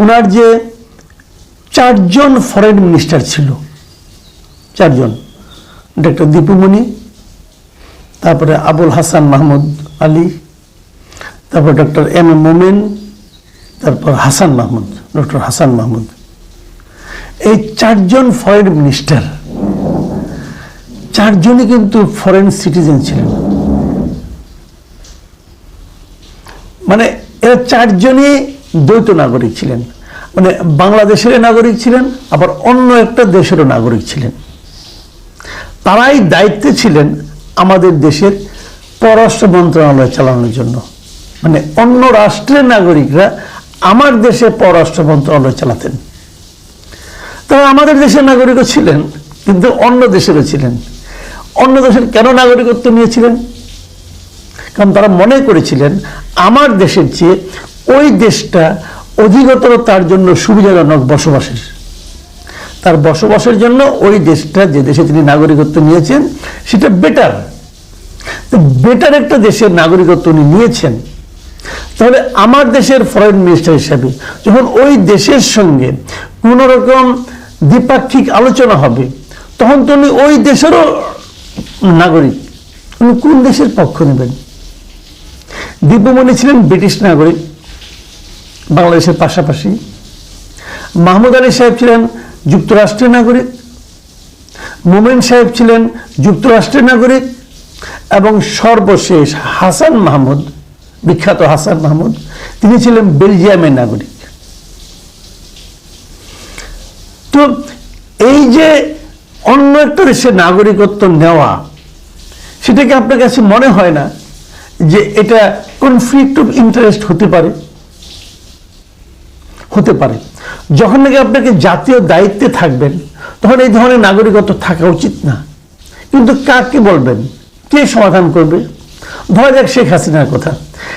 ওনার যে চারজন foreign minister ছিল, চারজন। ডক্টর দীপুমণি তারপরে আবুল হাসান মাহমুদ আলী, তারপর ডক্টর এম এ মোমেন, তারপর হাসান মাহমুদ ডক্টর হাসান মাহমুদ। এই চারজন ফরেন মিনিস্টার চারজনই কিন্তু ফরেন সিটিজেন ছিলেন। মানে এরা চারজনই দ্বৈত নাগরিক ছিলেন। মানে বাংলাদেশের নাগরিক ছিলেন, আবার অন্য একটা দেশেরও নাগরিক ছিলেন। তারাই দায়িত্বে ছিলেন আমাদের দেশের পররাষ্ট্র মন্ত্রণালয় চালানোর জন্য। মানে অন্য রাষ্ট্রের নাগরিকরা আমার দেশে পররাষ্ট্র মন্ত্রণালয় চালাতেন। তারা আমাদের দেশের নাগরিকও ছিলেন, কিন্তু অন্য দেশেরও ছিলেন। অন্য দেশের কেন নাগরিকত্ব নিয়েছিলেন? কারণ তারা মনে করেছিলেন, আমার দেশের চেয়ে ওই দেশটা অধিকতর তার জন্য সুবিধাজনক বসবাসের। তার বসবাসের জন্য ওই দেশটা, যে দেশে তিনি নাগরিকত্ব নিয়েছেন, সেটা বেটার তো বেটার একটা দেশের নাগরিকত্ব উনি নিয়েছেন। তাহলে আমার দেশের ফরেন মিনিস্টার হিসাবে যখন ওই দেশের সঙ্গে কোনো রকম দ্বিপাক্ষিক আলোচনা হবে, তখন তো উনি ওই দেশেরও নাগরিক। উনি কোন দেশের পক্ষ নেবেন? দিব্যমণি ছিলেন ব্রিটিশ নাগরিক। বাংলাদেশের পাশাপাশি। মাহমুদ আলী সাহেব ছিলেন যুক্তরাষ্ট্রের নাগরিক, মোমেন সাহেব ছিলেন যুক্তরাষ্ট্রের নাগরিক এবং সর্বশেষ হাসান মাহমুদ, বিখ্যাত হাসান মাহমুদ, তিনি ছিলেন বেলজিয়ামের নাগরিক। তো এই যে অন্য একটা দেশের নাগরিকত্ব নেওয়া সেটাকে আপনার কাছে মনে হয় না যে এটা কনফ্লিক্ট অফ ইন্টারেস্ট হতে পারে? হতে পারে। যখন নাকি আপনাকে জাতীয় দায়িত্বে থাকবেন, তখন এই ধরনের নাগরিকত্ব থাকা উচিত না। কিন্তু কাকে বলবেন? কে সমাধান করবে? ধরা যাক শেখ হাসিনার কথা।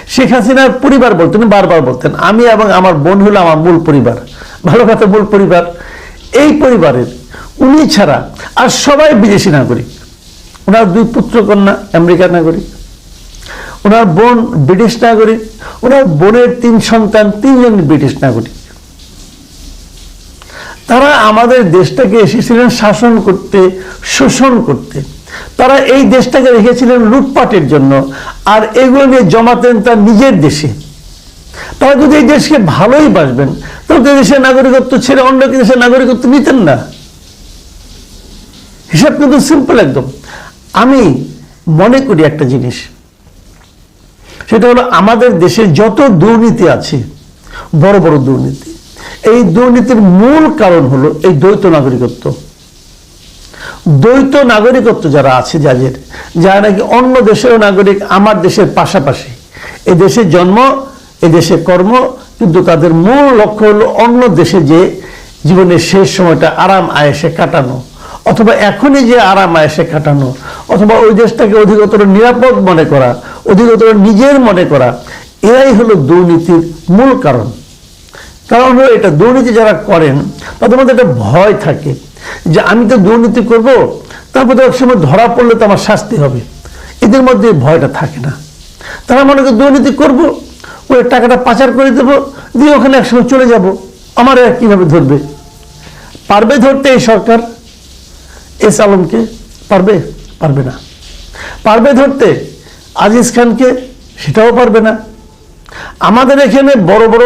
শেখ হাসিনার পরিবার বলতেন, বারবার বলতেন, আমি এবং আমার বোন হলো আমার মূল পরিবার। ভালো কথা, মূল পরিবার। এই পরিবারের, উনি ছাড়া আর সবাই বিদেশি নাগরিক। ওনার দুই পুত্র কন্যা, আমেরিকার নাগরিক। ওনার বোন ব্রিটিশ নাগরিক। ওনার বোনের তিন সন্তান, তিনজন ব্রিটিশ নাগরিক। তারা আমাদের দেশটাকে এসেছিলেন শাসন করতে, শোষণ করতে। তারা এই দেশটাকে রেখেছিলেন লুটপাটের জন্য, আর এগুলো নিয়ে জমাতেন তার নিজের দেশে। তারা যদি এই দেশকে ভালোই বাসবেন, তাহলে দেশের নাগরিকত্ব ছেড়ে অন্য দেশের নাগরিকত্ব নিতেন না। হিসাব কিন্তু সিম্পল একদম। আমি মনে করি একটা জিনিস। সেটা হলো আমাদের দেশে যত দুর্নীতি আছে, বড় বড় দুর্নীতি এই দুর্নীতির মূল কারণ হলো এই দ্বৈত নাগরিকত্ব। দ্বৈত নাগরিকত্ব যারা আছে, যাদের, যারা নাকি অন্য দেশের নাগরিক, আমার দেশের পাশাপাশি এই দেশে জন্ম এই দেশে কর্ম, কিন্তু তাদের মূল লক্ষ্য হলো অন্য দেশে যে জীবনের শেষ সময়টা আরাম আয়েসে কাটানো, অথবা এখনই যে আরাম আয়েসে কাটানো, অথবা ওই দেশটাকে অধিকতর নিরাপদ মনে করা, অধিকতর নিজের মনে করা, এরাই হলো দুর্নীতির মূল কারণ। কারণ হলো এটা দুর্নীতি যারা করেন, তাদের মধ্যে একটা ভয় থাকে যে আমি তো দুর্নীতি করব, তারপর তো একসময় ধরা পড়লে তো আমার শাস্তি হবে। এদের মধ্যে ভয়টা থাকে না। তারা মনে করে দুর্নীতি করব, ওই টাকাটা পাচার করে দেব, দিয়ে ওখানে একসময় চলে যাব। আমার এরা কীভাবে ধরবে? পারবে ধরতে এই সরকার? এস আলমকে পারবে? পারবে না। পারবে ধরতে আজিজ খানকে? সেটাও পারবে না। আমাদের এখানে বড় বড়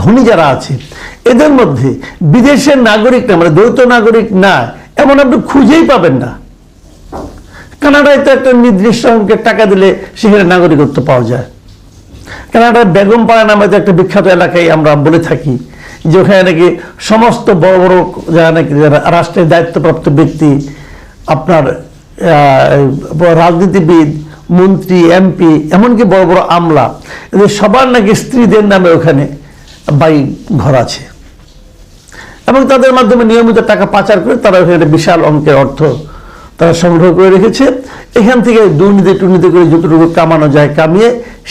ধনী যারা আছে, এদের মধ্যে বিদেশের নাগরিক না মানে দ্বৈত নাগরিক না, এমন আপনি খুঁজেই পাবেন না। কানাডায় তো একটা নির্দিষ্ট অঙ্কের টাকা দিলে সেখানে নাগরিকত্ব পাওয়া যায়। কানাডার বেগমপাড়া নামে একটা বিখ্যাত এলাকায় আমরা বলে থাকি, যে ওখানে নাকি সমস্ত বড় বড় যারা নাকি যারা রাষ্ট্রের দায়িত্বপ্রাপ্ত ব্যক্তি, আপনার রাজনীতিবিদ মন্ত্রী এমপি এমনকি বড় বড় আমলা, এদের সবার নাকি স্ত্রীদের নামে ওখানে বাড়ি ঘর আছে। এবং তাদের মাধ্যমে নিয়মিত টাকা পাচার করে তারা ওখানে বিশাল অঙ্কের অর্থ তারা সংগ্রহ করে রেখেছে। এখান থেকে দুর্নীতি, টুর্নীতি করে যতটুকু কামানো যায় কামিয়ে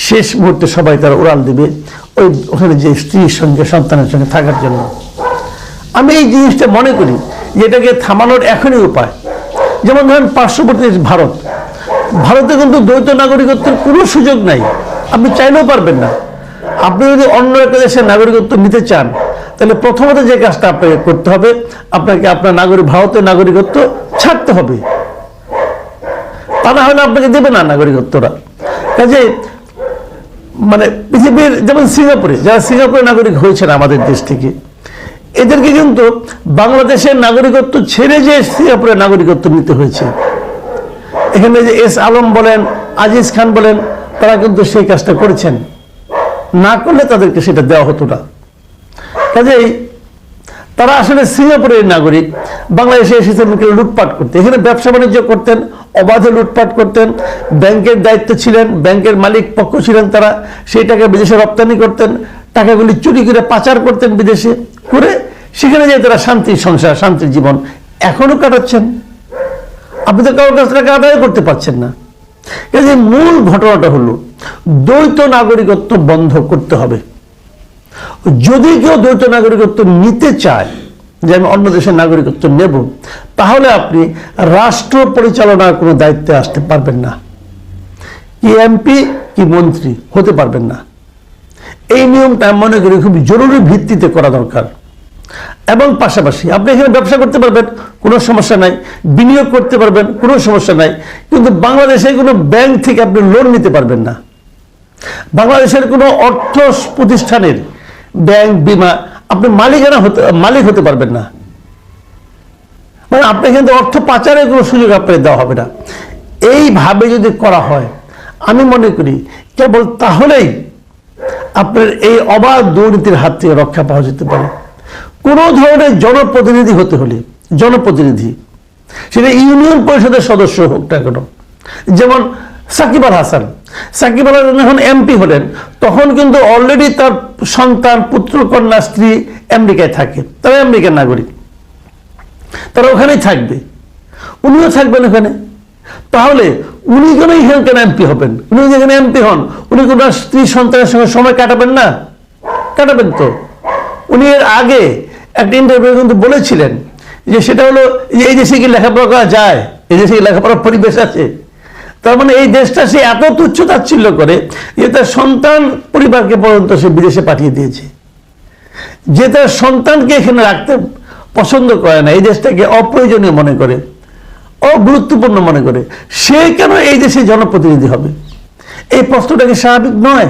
শেষ মুহূর্তে সবাই তারা উড়াল দিবে ওই ওখানে যে স্ত্রীর সঙ্গে, সন্তানের সঙ্গে থাকার জন্য। আমি এই জিনিসটা মনে করি যে এটাকে থামানোর এখনই উপায়। যেমন ধরেন পার্শ্ববর্তী ভারত ভারতে কিন্তু দ্বৈত নাগরিকত্বের কোনো সুযোগ নাই। আপনি চাইলেও পারবেন না। আপনি যদি অন্য একটা দেশের নাগরিকত্ব নিতে চান, তাহলে প্রথমত যে কাজটা আপনাকে করতে হবে, আপনাকে আপনার নাগরিক ভারতের নাগরিকত্ব ছাড়তে হবে। তা না হলে আপনাকে দেবে না নাগরিকত্বরা কাজে মানে পৃথিবীর যেমন সিঙ্গাপুরে, যারা সিঙ্গাপুরের নাগরিক হয়েছেন আমাদের দেশ থেকে, এদেরকে কিন্তু বাংলাদেশের নাগরিকত্ব ছেড়ে যে সিঙ্গাপুরের নাগরিকত্ব নিতে হয়েছে এখানে যে এস আলম বলেন, আজিজ খান বলেন, তারা কিন্তু সেই কাজটা করেছেন। না করলে তাদেরকে সেটা দেওয়া হতো না। কাজেই তারা আসলে সিঙ্গাপুরের নাগরিক, বাংলাদেশে এসেছেন লুটপাট করতে। এখানে ব্যবসা বাণিজ্য করতেন, অবাধে লুটপাট করতেন, ব্যাংকের দায়িত্ব ছিলেন, ব্যাংকের মালিক পক্ষ ছিলেন তারা, সেই টাকা বিদেশে রপ্তানি করতেন, টাকাগুলি চুরি করে পাচার করতেন বিদেশে, করে সেখানে যে তারা শান্তির সংসার, শান্তির জীবন এখনও কাটাচ্ছেন। আপনি তো কারোর কাছ থেকে আদায় করতে পারছেন না। এই যে মূল ঘটনাটা হলো, দ্বৈত নাগরিকত্ব বন্ধ করতে হবে। যদি কেউ দ্বৈত নাগরিকত্ব নিতে চায়, যে আমি অন্য দেশের নাগরিকত্ব নেব, তাহলে আপনি রাষ্ট্র পরিচালনার কোনো দায়িত্বে আসতে পারবেন না। কি এমপি, কি মন্ত্রী, হতে পারবেন না। এই নিয়মটা মনে করি খুব জরুরি ভিত্তিতে করা দরকার। এবং পাশাপাশি আপনি এখানে ব্যবসা করতে পারবেন, কোনো সমস্যা নাই। বিনিয়োগ করতে পারবেন, কোনো সমস্যা নাই। কিন্তু বাংলাদেশে কোনো ব্যাংক থেকে আপনি লোন নিতে পারবেন না। বাংলাদেশের কোনো অর্থ প্রতিষ্ঠানের ব্যাংক, বিমা, আপনি মালিকানা হতে, মালিক হতে পারবেন না। মানে আপনি কিন্তু অর্থ পাচারের কোনো সুযোগ আপনাকে দেওয়া হবে না। এইভাবে যদি করা হয়, আমি মনে করি কেবল তাহলেই আপনার এই অবাধ দুর্নীতির হাত থেকে রক্ষা পাওয়া যেতে পারে। কোনো ধরনের জনপ্রতিনিধি হতে হলে, জনপ্রতিনিধি, সেটা ইউনিয়ন পরিষদের সদস্য হোক না কেন, যেমন সাকিব আল হাসান, সাকিব আল হাসান যখন এমপি হলেন, তখন কিন্তু অলরেডি তার সন্তান, পুত্র, কন্যা, স্ত্রী আমেরিকায় থাকে, তারা আমেরিকার নাগরিক, তারা ওখানেই থাকবে, উনিও থাকবেন ওখানে। তাহলে উনি কেন এখানে কেন এমপি হবেন, উনি যেখানে এমপি হন, উনি কোনো স্ত্রী সন্তানের সঙ্গে সময় কাটাবেন না, কাটাবেন তো। উনি এর আগে একটা ইন্টারভিউ কিন্তু বলেছিলেন যে সেটা হলো এই দেশে কি লেখাপড়া করা যায়? এই দেশে কি লেখাপড়ার পরিবেশ আছে? তার মানে এই দেশটা সে এত তুচ্ছ তাচ্ছিল্য করে যে তার সন্তান পরিবারকে পর্যন্ত সে বিদেশে পাঠিয়ে দিয়েছে। যে তার সন্তানকে এখানে রাখতে পছন্দ করে না, এই দেশটাকে অপ্রয়োজনীয় মনে করে, অগুরুত্বপূর্ণ মনে করে, সে কেন এই দেশে জনপ্রতিনিধি হবে? এই প্রশ্নটা কি স্বাভাবিক নয়?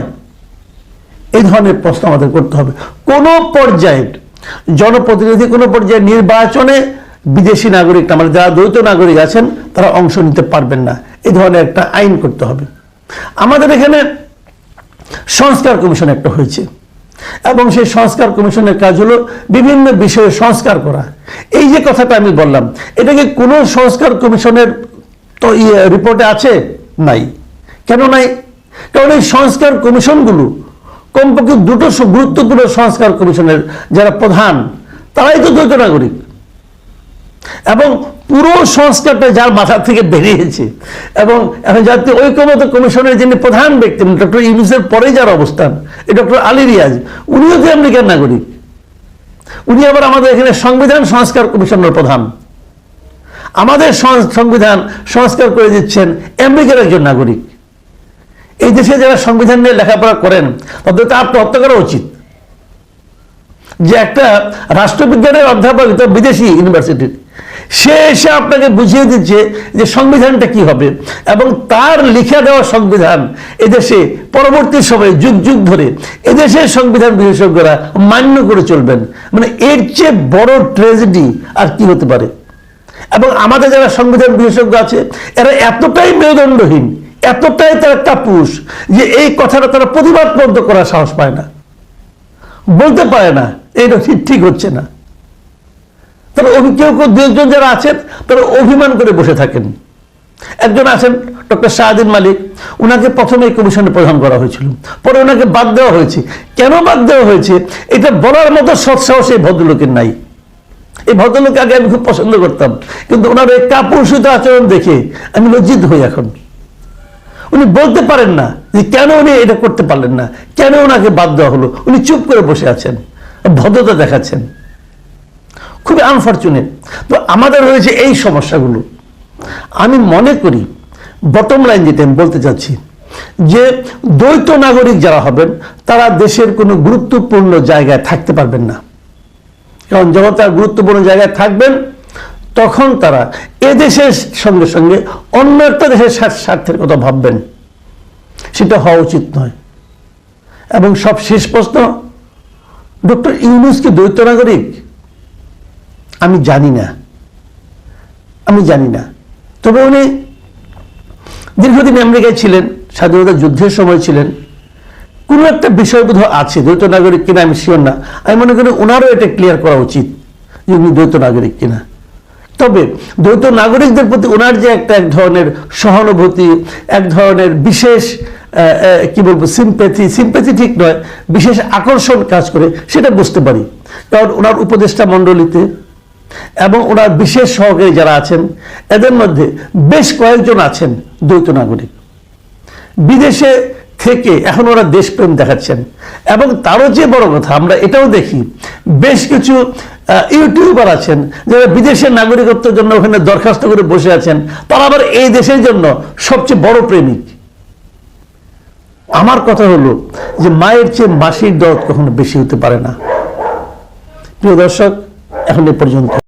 এই ধরনের প্রশ্ন আমাদের করতে হবে। কোনো পর্যায়ে জনপ্রতিনিধি কোনো পর্যায়ে নির্বাচনে বিদেশি নাগরিক আমাদের যারা দ্বৈত নাগরিক আছেন, তারা অংশ নিতে পারবেন না। এই ধরনের একটা আইন করতে হবে। আমাদের এখানে সংস্কার কমিশন একটা হয়েছে। এবং সেই সংস্কার কমিশনের কাজ হলো বিভিন্ন বিষয়ে সংস্কার করা। এই যে কথাটা আমি বললাম, এটা কি কোনো সংস্কার কমিশনের তো ইয়ে রিপোর্টে আছে? নাই। কেন নাই? কারণ এই সংস্কার কমিশনগুলো কমপক্ষে দুটো গুরুত্বপূর্ণ সংস্কার কমিশনের যারা প্রধান, তারাই তো দ্বৈত নাগরিক। এবং পুরো সংস্কারটা যার মাথা থেকে বেরিয়েছে। এবং এখন জাতীয় ঐক্যমত কমিশনের যিনি প্রধান ব্যক্তি ডক্টর ইউনুসের পরে যার অবস্থান এই ডক্টর আলী রিয়াজ, উনিও তো আমেরিকার নাগরিক। উনি আবার আমাদের এখানে সংবিধান সংস্কার কমিশনের প্রধান। আমাদের সংবিধান সংস্কার করে দিচ্ছেন আমেরিকার একজন নাগরিক। এই দেশে যারা সংবিধান নিয়ে লেখাপড়া করেন, তাদের তো আত্মহত্যা করা উচিত। যে একটা রাষ্ট্রবিজ্ঞানের অধ্যাপক তো বিদেশি ইউনিভার্সিটির, সে এসে আপনাকে বুঝিয়ে দিচ্ছে যে সংবিধানটা কি হবে, এবং তার লিখে দেওয়া সংবিধান এদেশে পরবর্তী সময়ে যুগ যুগ ধরে এদেশের সংবিধান বিশেষজ্ঞরা মান্য করে চলবেন। মানে এর চেয়ে বড় ট্রেজেডি আর কি হতে পারে? এবং আমাদের যারা সংবিধান বিশেষজ্ঞ আছে, এরা এতটাই মেরুদণ্ডহীন এতটাই তারা কাপুস যে এই কথাটা তারা প্রতিবাদ পর্যন্ত করার সাহস পায় না। বলতে পারে না, এটা ঠিক ঠিক হচ্ছে না। অভি- কেউ কেউ দু একজন যারা আছেন, তারা অভিমান করে বসে থাকেন। একজন আছেন ডক্টর শাহাদিন মালিক ওনাকে প্রথমে কমিশনে প্রধান করা হয়েছিল। পরে ওনাকে বাদ দেওয়া হয়েছে। কেন বাদ দেওয়া হয়েছে? এটা বলার মতো সৎসাহস এই ভদ্রলোকের নাই। এই ভদ্রলোক আগে আমি খুব পছন্দ করতাম। কিন্তু ওনার এই কাপুরুষিত আচরণ দেখে আমি লজ্জিত হই এখন। উনি বলতে পারেন না যে কেন উনি এটা করতে পারলেন না? কেন ওনাকে বাদ দেওয়া হলো? উনি চুপ করে বসে আছেন, ভদ্রতা দেখাচ্ছেন। খুবই আনফর্চুনেট তো আমাদের রয়েছে এই সমস্যাগুলো। আমি মনে করি বটম লাইন যেটা আমি বলতে চাচ্ছি, যে দ্বৈত নাগরিক যারা হবেন, তারা দেশের কোনো গুরুত্বপূর্ণ জায়গায় থাকতে পারবেন না। কারণ যখন তারা গুরুত্বপূর্ণ জায়গায় থাকবেন তখন তারা এদেশের সঙ্গে সঙ্গে অন্য একটা দেশের স্বার্থ- স্বার্থের কথা ভাববেন। সেটা হওয়া উচিত নয়। এবং সব শেষ প্রশ্ন, ডক্টর ইউনুস কি দ্বৈত নাগরিক? আমি জানি না। আমি জানি না। তবে উনি দীর্ঘদিন আমেরিকায় ছিলেন, স্বাধীনতা যুদ্ধের সময় ছিলেন। কোনো একটা বিষয় বোধ আছে দ্বৈত নাগরিক কিনা আমি শিওর না। আমি মনে করি ওনারও এটা ক্লিয়ার করা উচিত যে উনি দ্বৈত নাগরিক কিনা। তবে দ্বৈত নাগরিকদের প্রতি ওনার যে একটা এক ধরনের সহানুভূতি, এক ধরনের বিশেষ কি বলব সিম্প্যাথি সিম্প্যাথি ঠিক নয়, বিশেষ আকর্ষণ কাজ করে, সেটা বুঝতে পারি। কারণ ওনার উপদেষ্টা মণ্ডলীতে এবং ওনার বিশেষ সহকারী যারা আছেন, এদের মধ্যে বেশ কয়েকজন আছেন দ্বৈত নাগরিক। বিদেশে থেকে এখন ওরা দেশপ্রেম দেখাচ্ছেন। এবং তারও যে বড় কথা, আমরা এটাও দেখি, বেশ কিছু ইউটিউবার আছেন, যারা বিদেশের নাগরিকত্বের জন্য ওখানে দরখাস্ত করে বসে আছেন, তারা আবার এই দেশের জন্য সবচেয়ে বড় প্রেমিক। আমার কথা হলো যে মায়ের চেয়ে মাসির দরদ কখনো বেশি হতে পারে না। প্রিয় দর্শক, এখন এ পর্যন্ত।